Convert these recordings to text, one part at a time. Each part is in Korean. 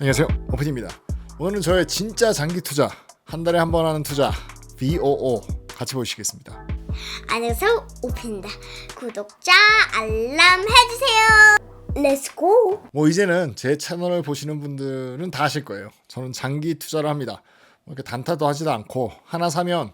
안녕하세요. 오픈입니다. 오늘은 저의 진짜 장기 투자 한 달에 한 번 하는 투자 VOO 같이 보시겠습니다. 안녕하세요. 오픈입니다. 구독자 알람 해주세요. 렛츠고 뭐 이제는 제 채널을 보시는 분들은 다 아실 거예요. 저는 장기 투자를 합니다. 뭐 이렇게 단타도 하지도 않고 하나 사면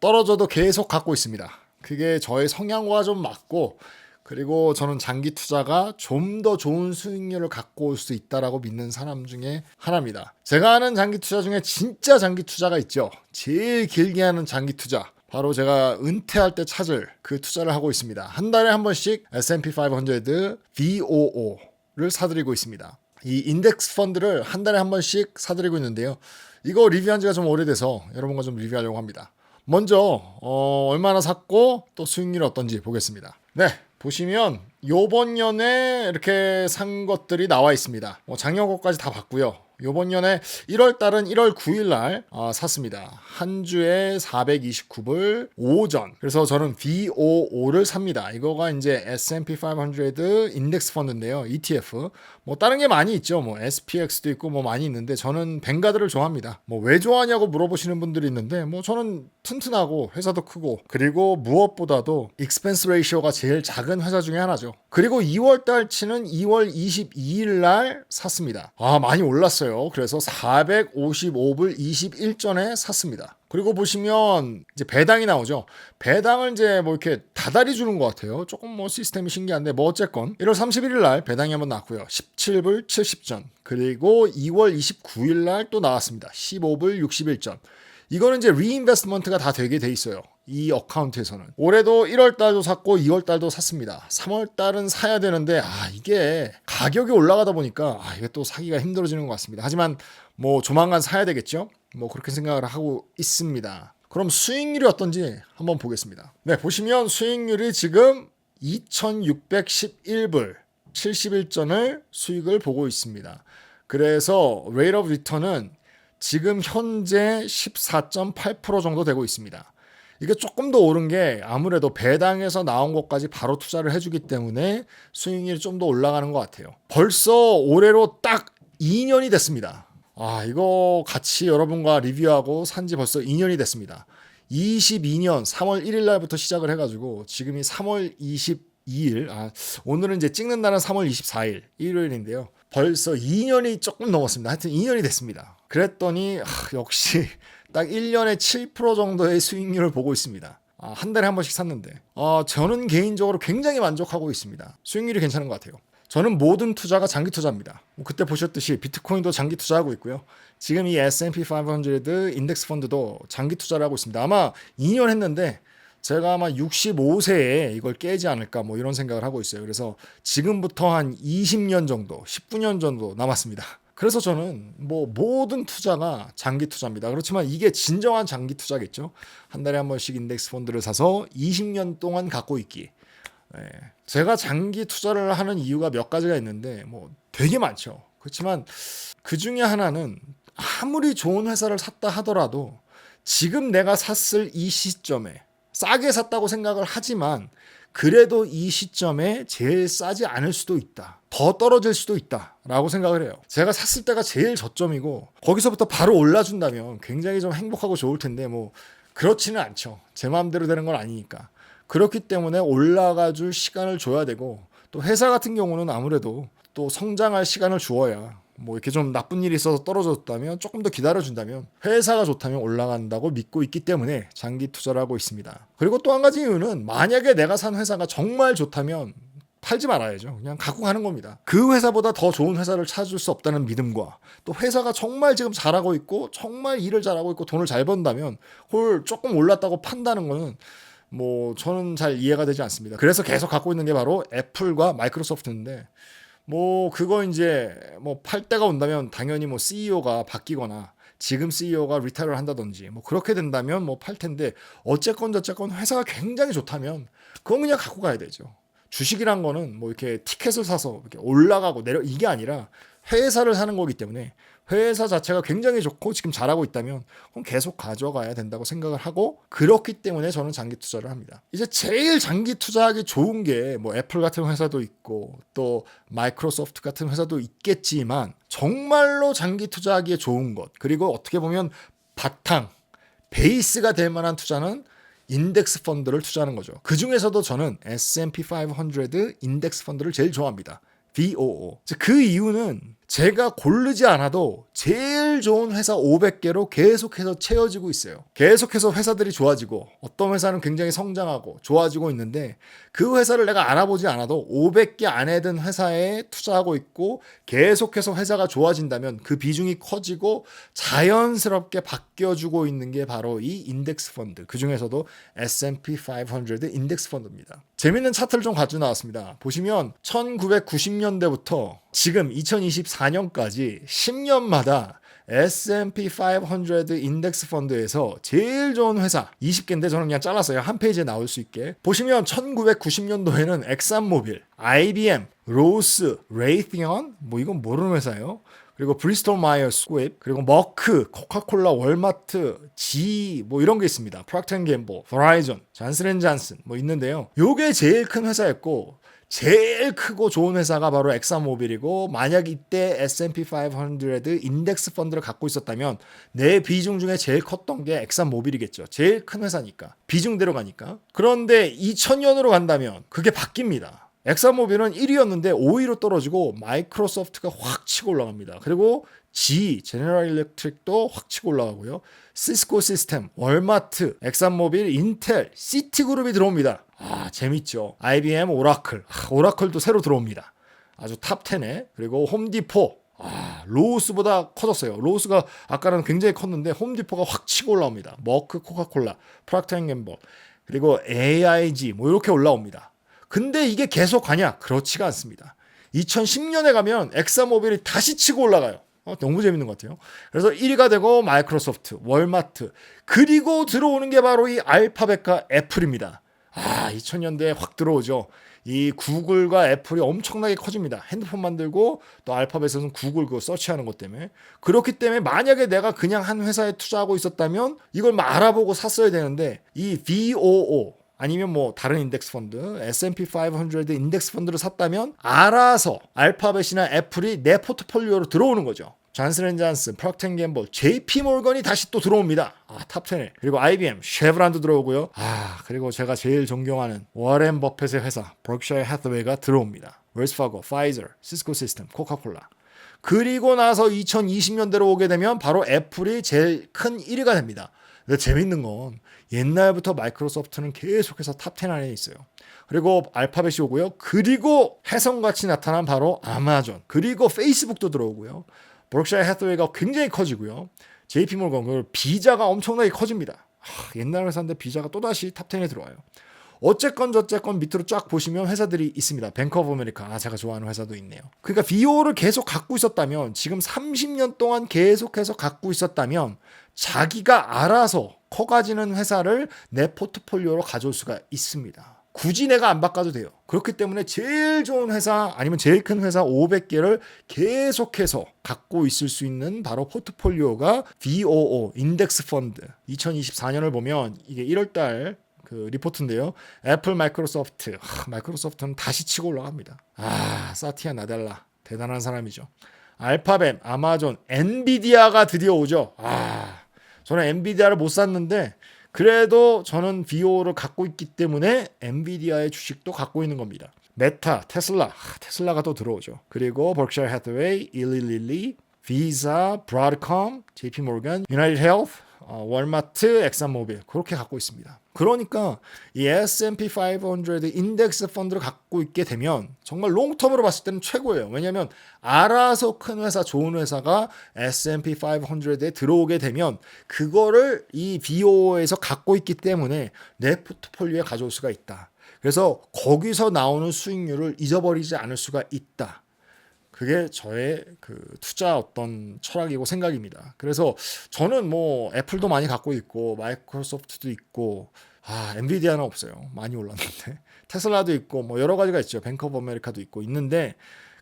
떨어져도 계속 갖고 있습니다. 그게 저의 성향과 좀 맞고 그리고 저는 장기 투자가 좀 더 좋은 수익률을 갖고 올 수 있다라고 믿는 사람 중에 하나입니다. 제가 하는 장기 투자 중에 진짜 장기 투자가 있죠. 제일 길게 하는 장기 투자. 바로 제가 은퇴할 때 찾을 그 투자를 하고 있습니다. 한 달에 한 번씩 S&P 500 VOO를 사드리고 있습니다. 이 인덱스 펀드를 한 달에 한 번씩 사드리고 있는데요. 이거 리뷰한 지가 좀 오래돼서 여러분과 좀 리뷰하려고 합니다. 먼저 어, 얼마나 샀고 또 수익률이 어떤지 보겠습니다. 네, 보시면 요번 년에 이렇게 산 것들이 나와 있습니다. 뭐 작년 것까지 다 봤고요. 요번 년에 1월 달은 1월 9일 날 어, 샀습니다. 한 주에 429불 5전. 그래서 저는 VOO를 삽니다. 이거가 이제 S&P 500 인덱스 펀드인데요. ETF. 뭐 다른 게 많이 있죠. 뭐 SPX도 있고 뭐 많이 있는데 저는 뱅가드를 좋아합니다. 뭐 왜 좋아하냐고 물어보시는 분들이 있는데 뭐 저는 튼튼하고 회사도 크고 그리고 무엇보다도 익스펜스 레이시오가 제일 작은 회사 중에 하나죠. 그리고 2월 달치는 2월 22일 날 샀습니다. 아, 많이 올랐어요. 그래서 455불 21전에 샀습니다. 그리고 보시면 이제 배당이 나오죠. 배당을 이제 뭐 이렇게 다달이 주는 것 같아요. 조금 뭐 시스템이 신기한데 뭐 어쨌건 1월 31일 날 배당이 한번 났고요. 17불 70전. 그리고 2월 29일 날 또 나왔습니다. 15불 61전. 이거는 이제 리인베스트먼트가 다 되게 돼 있어요. 이 어카운트에서는 올해도 1월 달도 샀고 2월 달도 샀습니다. 3월 달은 사야 되는데 아 이게 가격이 올라가다 보니까 아 이게 또 사기가 힘들어지는 것 같습니다. 하지만 뭐 조만간 사야 되겠죠? 뭐 그렇게 생각을 하고 있습니다. 그럼 수익률이 어떤지 한번 보겠습니다. 네, 보시면 수익률이 지금 2,611불 71전을 수익을 보고 있습니다. 그래서 레이트 오브 리턴은 지금 현재 14.8% 정도 되고 있습니다. 이게 조금 더 오른 게 아무래도 배당에서 나온 것까지 바로 투자를 해주기 때문에 수익률이 좀 더 올라가는 것 같아요. 벌써 올해로 딱 2년이 됐습니다. 아, 이거 같이 여러분과 리뷰하고 산 지 벌써 2년이 됐습니다. 22년 3월 1일 날부터 시작을 해가지고 지금이 3월 22일, 아, 오늘은 이제 찍는 날은 3월 24일, 일요일인데요. 벌써 2년이 조금 넘었습니다. 하여튼 2년이 됐습니다. 그랬더니, 아, 역시 딱 1년에 7% 정도의 수익률을 보고 있습니다. 아, 한 달에 한 번씩 샀는데. 아, 저는 개인적으로 굉장히 만족하고 있습니다. 수익률이 괜찮은 것 같아요. 저는 모든 투자가 장기 투자입니다. 뭐 그때 보셨듯이 비트코인도 장기 투자하고 있고요. 지금 이 S&P 500 인덱스 펀드도 장기 투자를 하고 있습니다. 아마 2년 했는데 제가 아마 65세에 이걸 깨지 않을까 뭐 이런 생각을 하고 있어요. 그래서 지금부터 한 20년 정도, 19년 정도 남았습니다. 그래서 저는 뭐 모든 투자가 장기 투자입니다. 그렇지만 이게 진정한 장기 투자겠죠. 한 달에 한 번씩 인덱스 펀드를 사서 20년 동안 갖고 있기. 네. 제가 장기 투자를 하는 이유가 몇 가지가 있는데 뭐 되게 많죠. 그렇지만 그 중에 하나는 아무리 좋은 회사를 샀다 하더라도 지금 내가 샀을 이 시점에 싸게 샀다고 생각을 하지만 그래도 이 시점에 제일 싸지 않을 수도 있다. 더 떨어질 수도 있다. 라고 생각을 해요. 제가 샀을 때가 제일 저점이고 거기서부터 바로 올라준다면 굉장히 좀 행복하고 좋을 텐데 뭐 그렇지는 않죠. 제 마음대로 되는 건 아니니까. 그렇기 때문에 올라가 줄 시간을 줘야 되고 또 회사 같은 경우는 아무래도 또 성장할 시간을 주어야 뭐 이렇게 좀 나쁜 일이 있어서 떨어졌다면 조금 더 기다려준다면 회사가 좋다면 올라간다고 믿고 있기 때문에 장기 투자를 하고 있습니다. 그리고 또 한 가지 이유는 만약에 내가 산 회사가 정말 좋다면 팔지 말아야죠. 그냥 갖고 가는 겁니다. 그 회사보다 더 좋은 회사를 찾을 수 없다는 믿음과 또 회사가 정말 지금 잘하고 있고 정말 일을 잘하고 있고 돈을 잘 번다면 홀 조금 올랐다고 판다는 거는 뭐 저는 잘 이해가 되지 않습니다. 그래서 계속 갖고 있는 게 바로 애플과 마이크로소프트인데 뭐 그거 이제 뭐 팔 때가 온다면 당연히 뭐 CEO가 바뀌거나 지금 CEO가 리타이어를 한다든지 뭐 그렇게 된다면 뭐 팔 텐데 어쨌건 저쨌건 회사가 굉장히 좋다면 그건 그냥 갖고 가야 되죠. 주식이란 거는 뭐 이렇게 티켓을 사서 이렇게 올라가고 내려 이게 아니라 회사를 사는 거기 때문에 회사 자체가 굉장히 좋고 지금 잘하고 있다면 그럼 계속 가져가야 된다고 생각을 하고 그렇기 때문에 저는 장기 투자를 합니다. 이제 제일 장기 투자하기 좋은 게 뭐 애플 같은 회사도 있고 또 마이크로소프트 같은 회사도 있겠지만 정말로 장기 투자하기에 좋은 것 그리고 어떻게 보면 바탕 베이스가 될 만한 투자는 인덱스 펀드를 투자하는 거죠. 그 중에서도 저는 S&P 500 인덱스 펀드를 제일 좋아합니다. VOO. 그 이유는 제가 고르지 않아도 제일 좋은 회사 500개로 계속해서 채워지고 있어요. 계속해서 회사들이 좋아지고 어떤 회사는 굉장히 성장하고 좋아지고 있는데 그 회사를 내가 알아보지 않아도 500개 안에 든 회사에 투자하고 있고 계속해서 회사가 좋아진다면 그 비중이 커지고 자연스럽게 바뀌어주고 있는 게 바로 이 인덱스 펀드. 그 중에서도 S&P 500 인덱스 펀드입니다. 재밌는 차트를 좀 가지고 나왔습니다. 보시면 1990년대부터 지금 2024년까지 10년마다 S&P 500 인덱스 펀드에서 제일 좋은 회사 20개인데 저는 그냥 잘랐어요. 한 페이지에 나올 수 있게. 보시면 1990년도에는 엑산모빌, IBM, 로스, 레이티언 뭐 이건 모르는 회사예요. 그리고 브리스톨 마이어 스왑 그리고 머크, 코카콜라, 월마트, G 뭐 이런 게 있습니다. 프락트 앤 갬보, 버라이전, 잔슨앤잔슨 뭐 있는데요. 요게 제일 큰 회사였고 제일 크고 좋은 회사가 바로 엑사모빌이고 만약 이때 S&P 500 인덱스 펀드를 갖고 있었다면 내 비중 중에 제일 컸던 게 엑사모빌이겠죠. 제일 큰 회사니까. 비중대로 가니까. 그런데 2000년으로 간다면 그게 바뀝니다. 엑사모빌은 1위였는데 5위로 떨어지고 마이크로소프트가 확 치고 올라갑니다. 그리고 G, 제너럴 일렉트릭도 확 치고 올라가고요. 시스코 시스템, 월마트, 엑산모빌, 인텔, 시티그룹이 들어옵니다. 아, 재밌죠. IBM, 오라클. 아, 오라클도 새로 들어옵니다. 아주 탑 10에. 그리고 홈디포. 아, 로우스보다 커졌어요. 로우스가 아까는 굉장히 컸는데 홈디포가 확 치고 올라옵니다. 머크, 코카콜라, 프락트앤갬벌. 그리고 AIG 뭐 이렇게 올라옵니다. 근데 이게 계속 가냐? 그렇지가 않습니다. 2010년에 가면 엑사모빌이 다시 치고 올라가요. 어, 너무 재밌는 것 같아요. 그래서 1위가 되고 마이크로소프트, 월마트, 그리고 들어오는 게 바로 이 알파벳과 애플입니다. 아, 2000년대에 확 들어오죠. 이 구글과 애플이 엄청나게 커집니다. 핸드폰 만들고 또 알파벳에서는 구글 그 서치하는 것 때문에 그렇기 때문에 만약에 내가 그냥 한 회사에 투자하고 있었다면 이걸 막 알아보고 샀어야 되는데 이 VOO 아니면 뭐 다른 인덱스 펀드 S&P 500 인덱스 펀드를 샀다면 알아서 알파벳이나 애플이 내 포트폴리오로 들어오는 거죠. 잔슨앤잔슨, 프락텐갬벌, JP 몰건이 다시 또 들어옵니다. 아, 탑 10에. 그리고 IBM, 쉐브란도 들어오고요. 아, 그리고 제가 제일 존경하는 워렌 버펫의 회사, 버크셔 해서웨이가 들어옵니다. 웰스파고, 파이저, 시스코 시스템, 코카콜라. 그리고 나서 2020년대로 오게 되면 바로 애플이 제일 큰 1위가 됩니다. 근데 재밌는 건 옛날부터 마이크로소프트는 계속해서 탑10 안에 있어요. 그리고 알파벳이 오고요. 그리고 해성같이 나타난 바로 아마존. 그리고 페이스북도 들어오고요. 버크셔 해서웨이가 굉장히 커지고요. JP몰건 그 비자가 엄청나게 커집니다. 하, 옛날 회사인데 비자가 또다시 탑 10에 들어와요. 어쨌건 저쨌건 밑으로 쫙 보시면 회사들이 있습니다. 뱅크 오브 아메리카. 아, 제가 좋아하는 회사도 있네요. 그러니까 BO를 계속 갖고 있었다면 지금 30년 동안 계속해서 갖고 있었다면 자기가 알아서 커가지는 회사를 내 포트폴리오로 가져올 수가 있습니다. 굳이 내가 안 바꿔도 돼요. 그렇기 때문에 제일 좋은 회사 아니면 제일 큰 회사 500개를 계속해서 갖고 있을 수 있는 바로 포트폴리오가 VOO 인덱스 펀드 2024년을 보면 이게 1월 달 그 리포트인데요. 애플, 마이크로소프트, 하, 마이크로소프트는 다시 치고 올라갑니다. 아, 사티아 나델라 대단한 사람이죠. 알파벳, 아마존, 엔비디아가 드디어 오죠. 아, 저는 엔비디아를 못 샀는데 그래도 저는 VO를 갖고 있기 때문에 엔비디아의 주식도 갖고 있는 겁니다. 메타, 테슬라, 하, 테슬라가 또 들어오죠. 그리고 버크셔 해서웨이, 일리릴리, 비자, 브라드컴, JP 모건, 유나이티드 헬스, 어, 월마트, 엑산모빌 그렇게 갖고 있습니다. 그러니까 이 S&P 500 인덱스 펀드를 갖고 있게 되면 정말 롱텀으로 봤을 때는 최고예요. 왜냐하면 알아서 큰 회사, 좋은 회사가 S&P 500에 들어오게 되면 그거를 이 BO에서 갖고 있기 때문에 내 포트폴리오에 가져올 수가 있다. 그래서 거기서 나오는 수익률을 잊어버리지 않을 수가 있다. 그게 저의 그 투자 어떤 철학이고 생각입니다. 그래서 저는 뭐 애플도 많이 갖고 있고 마이크로소프트도 있고 아 엔비디아는 없어요. 많이 올랐는데 테슬라도 있고 뭐 여러 가지가 있죠. 뱅크 오브 아메리카도 있고 있는데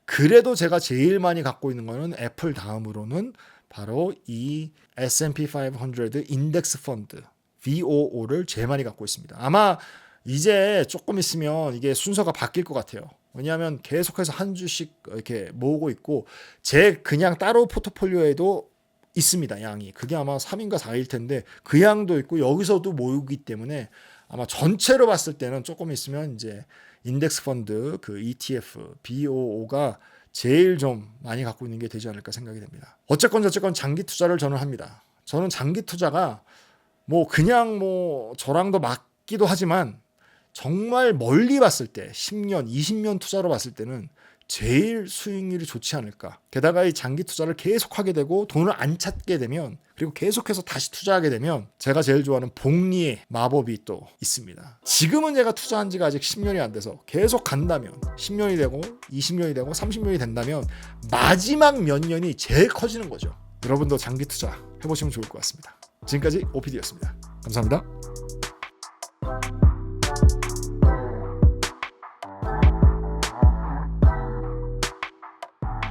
그래도 제가 제일 많이 갖고 있는 거는 애플 다음으로는 바로 이 S&P 500 인덱스 펀드 VOO를 제일 많이 갖고 있습니다. 아마 이제 조금 있으면 이게 순서가 바뀔 것 같아요. 왜냐하면 계속해서 한 주씩 이렇게 모으고 있고 제 그냥 따로 포트폴리오에도 있습니다. 양이. 그게 아마 3인가 4일 텐데 그 양도 있고 여기서도 모으기 때문에 아마 전체로 봤을 때는 조금 있으면 이제 인덱스 펀드 그 ETF BOO가 제일 좀 많이 갖고 있는 게 되지 않을까 생각이 됩니다. 어쨌건 저쨌건 장기 투자를 저는 합니다. 저는 장기 투자가 뭐 그냥 뭐 저랑도 맞기도 하지만 정말 멀리 봤을 때 10년, 20년 투자로 봤을 때는 제일 수익률이 좋지 않을까. 게다가 이 장기 투자를 계속 하게 되고 돈을 안 찾게 되면 그리고 계속해서 다시 투자하게 되면 제가 제일 좋아하는 복리의 마법이 또 있습니다. 지금은 제가 투자한 지가 아직 10년이 안 돼서 계속 간다면 10년이 되고 20년이 되고 30년이 된다면 마지막 몇 년이 제일 커지는 거죠. 여러분도 장기 투자 해보시면 좋을 것 같습니다. 지금까지 오피디였습니다. 감사합니다.